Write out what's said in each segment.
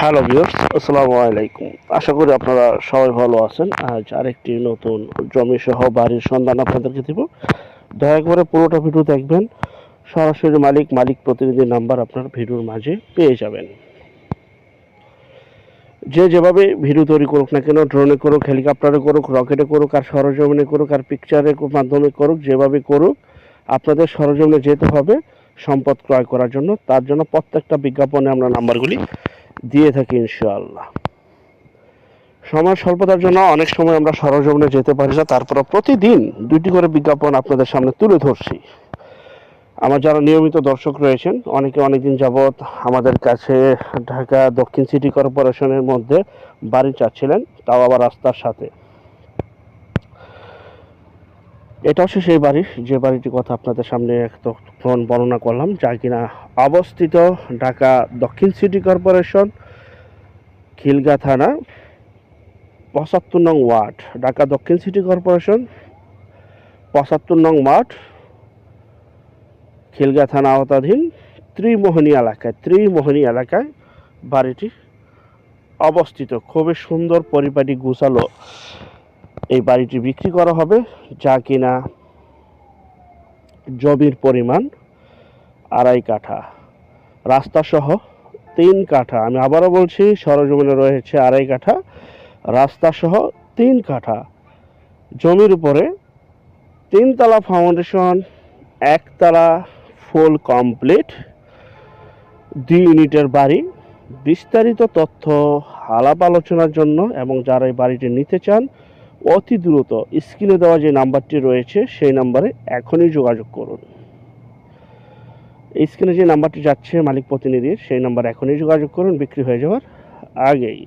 Hello viewers আসসালামু আলাইকুম আশা করি আপনারা সবাই ভালো আছেন। আজ আরেকটি নতুন জমি সহ বাড়ির সন্ধান আপনাদেরকে দিব। দয়া করে পুরোটা ভিডিও দেখবেন। সরাসরি মালিক মালিক প্রতিনিধির নাম্বার আপনার ভিডিওর মাঝে পেয়ে যাবেন। যে যেভাবে ভিডিও তৈরি করুক না কেন ড্রোনে করুক হেলিকপ্টারে করুক রকেটে করুক, আর সরজমিনে করুক, আর পিকচারের মাধ্যমে করুক, যেভাবে করুক, আপনাদের সরজমিনে যেতে হবে। সম্পদ ক্রয় করার জন্য। তার জন্য প্রত্যেকটা বিজ্ঞাপনে আমরা নাম্বারগুলি দিয়ে থাকি ইনশাআল্লাহ। সময় স্বল্পতার জন্য অনেক সময় আমরা সরজমনে যেতে পারি না তারপরে প্রতিদিন দুটি করে বিজ্ঞাপন আপনাদের সামনে তুলে ধরছি। আমার যারা নিয়মিত দর্শক রয়েছেন, অনেকে অনেকদিন যাবৎ আমাদের কাছে ঢাকা দক্ষিণ সিটি কর্পোরেশনের মধ্যে বাড়ি চাচ্ছিলেন, তাও আবার রাস্তার সাথে। এটা হচ্ছে সেই বাড়ি, যে বাড়িটির কথা আপনাদের সামনে একটুক্ষণ বর্ণনা করলাম, যা কিনা অবস্থিত ঢাকা দক্ষিণ সিটি কর্পোরেশন, খিলগা থানা, পঁচাত্তর নং ওয়ার্ড, ঢাকা দক্ষিণ সিটি কর্পোরেশন, পঁচাত্তর নং ওয়ার্ড, খিলগা থানা আওতাধীন, ত্রিমোহনী এলাকায় ত্রিমোহনী এলাকায় বাড়িটি অবস্থিত। খুবই সুন্দর পরিপাটি গুছালো এই বাড়িটি বিক্রি করা হবে, যা কিনা জমির পরিমাণ আড়াই কাঠা। রাস্তা সহ তিন কাঠা, আমি আবারও বলছি, সরজমিনে রয়েছে আড়াই কাঠা রাস্তা সহ তিন কাঠা। জমির উপরে তিনতলা ফাউন্ডেশন, একতলা ফুল কমপ্লিট, দুই ইউনিটের বাড়ি। বিস্তারিত তথ্য, আলাপ আলোচনার জন্য এবং যারা এই বাড়িটি নিতে চান অতি দ্রুত স্ক্রিনে দেওয়া যে নাম্বারটি রয়েছে, সেই নাম্বারে এখনই যোগাযোগ করুন। স্ক্রিনে যে নাম্বারটি যাচ্ছে, মালিক প্রতিনিধির, সেই নাম্বার এখনই যোগাযোগ করুন, বিক্রি হয়ে যাওয়ার আগেই।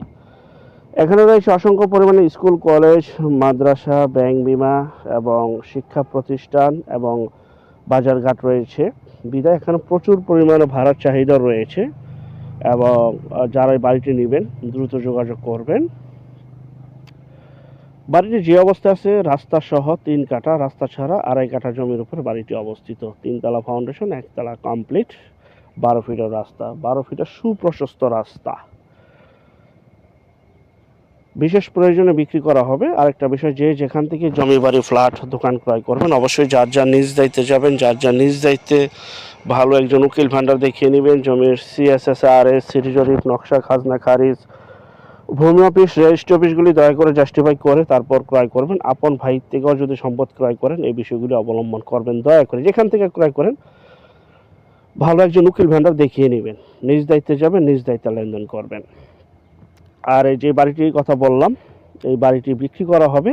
এখানে রয়েছে অসংখ্য পরিমাণে স্কুল, কলেজ, মাদ্রাসা, ব্যাংক বিমা এবং শিক্ষা প্রতিষ্ঠান এবং বাজারঘাট রয়েছে। বিদায় এখানে প্রচুর পরিমাণে ভাড়ার চাহিদা রয়েছে এবং যারা বাড়িটি নেবেন, দ্রুত যোগাযোগ করবেন। বাড়িটি যে অবস্থা আছে রাস্তা সহ তিন কাঠা, রাস্তা ছাড়া আড়াই কাঠা জমির উপর বাড়িটি অবস্থিত। তিনতলা ফাউন্ডেশন একতলা কমপ্লিট বারো ফিটের রাস্তা, বারো ফিটের সুপ্রশস্ত রাস্তা। বিশেষ প্রয়োজনে বিক্রি করা হবে। আরেকটা বিষয় যে, যেখান থেকে জমি, বাড়ি, ফ্ল্যাট, দোকান ক্রয় করবেন, অবশ্যই যার যার নিজ দায়িত্বে যাবেন, যার যার নিজ দায়িত্বে ভালো একজন উকিল ভান্ডার দেখিয়ে নেবেন। জমির সিএসএস আর এস সিটি জরিপ নকশা, খাজনা, খারিজ ভূমি অফিস, রেজিস্ট্রি অফিসগুলি দয়া করে জাস্টিফাই করে তারপর ক্রয় করবেন। আপন ভাই থেকেও যদি সম্পদ ক্রয় করেন, এই বিষয়গুলি অবলম্বন করবেন, দয়া করে। যেখান থেকে ক্রয় করেন, ভালো একজন উকিল ভান্ডার দেখিয়ে নেবেন। নিজ দায়িত্বে যাবেন, নিজ দায়িত্বে লেনদেন করবেন। আর এই যে বাড়িটির কথা বললাম, এই বাড়িটি বিক্রি করা হবে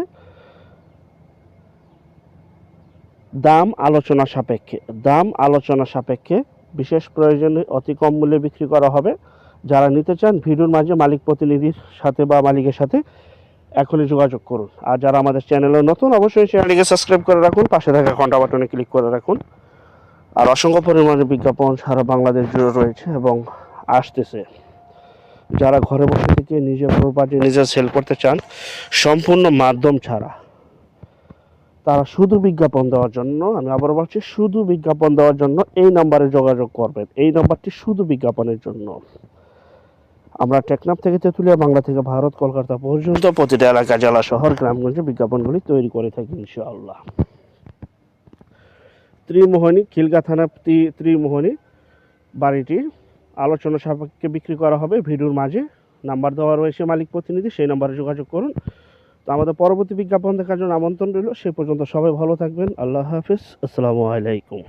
দাম আলোচনা সাপেক্ষে। দাম আলোচনা সাপেক্ষে বিশেষ প্রয়োজনে অতি কম মূল্যে বিক্রি করা হবে। যারা নিতে চান, ভিডিওর মাঝে মালিক প্রতিনিধির সাথে বা মালিকের সাথে এখনই যোগাযোগ করুন। আর যারা আমাদের চ্যানেলে নতুন, অবশ্যই চ্যানেলটিকে সাবস্ক্রাইব করে রাখুন। পাশে থাকা ঘণ্টা বাটনে ক্লিক করে রাখুন। আর অসংখ্য পরিমাণে বিজ্ঞাপন সারা বাংলাদেশ জুড়ে রয়েছে এবং আসতেছে। যারা ঘরে বসে থেকে নিজের প্রপার্টি নিজে সেল করতে চান, সম্পূর্ণ মাধ্যম ছাড়া, তারা শুধু বিজ্ঞাপন দেওয়ার জন্য, আমি আবার বলছি, শুধু বিজ্ঞাপন দেওয়ার জন্য এই নাম্বারে যোগাযোগ করবেন। এই নাম্বারটি শুধু বিজ্ঞাপনের জন্য। আমরা টেকনাফ থেকে তেঁতুলিয়া, বাংলা থেকে ভারত, কলকাতা পর্যন্ত প্রতিটা এলাকা, জেলা, শহর, গ্রামগঞ্জে বিজ্ঞাপনগুলি তৈরি করে থাকি ইনশাআল্লাহ। ত্রিমোহনী, খিলগা থানা ত্রি- ত্রিমোহনী বাড়িটি আলোচনা সাপেক্ষে বিক্রি করা হবে। ভিডিওর মাঝে নাম্বার দেওয়া রয়েছে মালিক প্রতিনিধি, সেই নাম্বারে যোগাযোগ করুন। তো আমাদের পরবর্তী বিজ্ঞাপন দেখার জন্য আমন্ত্রণ রইল। সে পর্যন্ত সবাই ভালো থাকবেন। আল্লাহ হাফিজ। আসসালামু আলাইকুম।